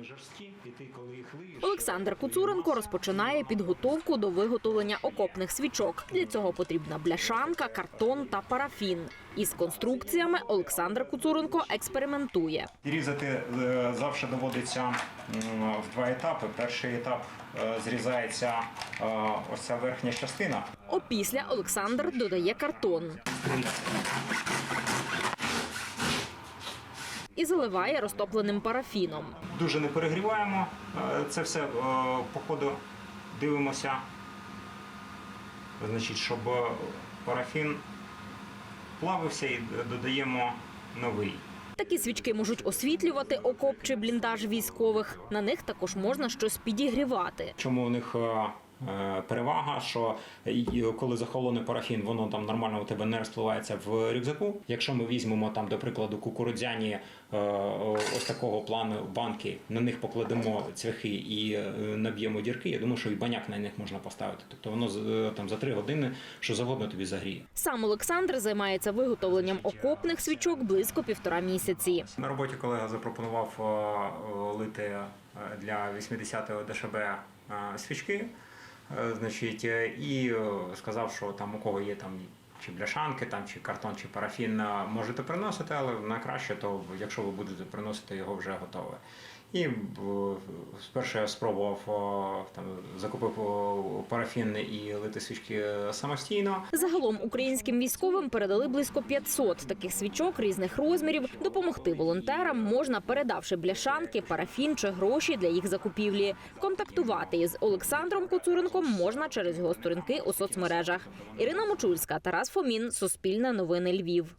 вони жорсткі, і ти коли їх лиєш... Олександр Куцуренко розпочинає підготовку до виготовлення окопних свічок. Для цього потрібна бляшанка, картон та парафін. Із конструкціями Олександр Куцуренко експериментує. Різати е, завжди доводиться в два етапи. Перший етап е, зрізається е, ось ця верхня частина. Опісля Олександр додає картон і заливає розтопленим парафіном. Дуже не перегріваємо. Е, Це все е, по ходу дивимося. Значить, щоб е, парафін плавився і додаємо новий. Такі свічки можуть освітлювати окоп чи бліндаж військових. На них також можна щось підігрівати. Чому у них перевага, що коли захолоне парафін, воно там нормально у тебе не розпливається в рюкзаку. Якщо ми візьмемо там, до прикладу, кукурудзяні е, ось такого плану банки, на них покладемо цвяхи і е, наб'ємо дірки, я думаю, що і баняк на них можна поставити. Тобто воно з- е, там за три години що завгодно тобі загріє. Сам Олександр займається виготовленням окопних свічок близько півтора місяці. На роботі колега запропонував е, е, лити е, для 80-го ДШБ е, свічки, е, значить, е, і е, сказав, що там у кого є там чи бляшанки, там, чи картон, чи парафін, е, можете приносити, але найкраще, то якщо ви будете приносити його вже готове. І е, спершу я спробував е, там, закупив парафін і лити свічки самостійно. Загалом українським військовим передали близько 500 таких свічок різних розмірів. Допомогти волонтерам можна, передавши бляшанки, парафін чи гроші для їх закупівлі. Контактувати із Олександром Коцуренком можна через його сторінки у соцмережах. Ірина Мочульська, Тарас Фомін, Суспільне новини Львів.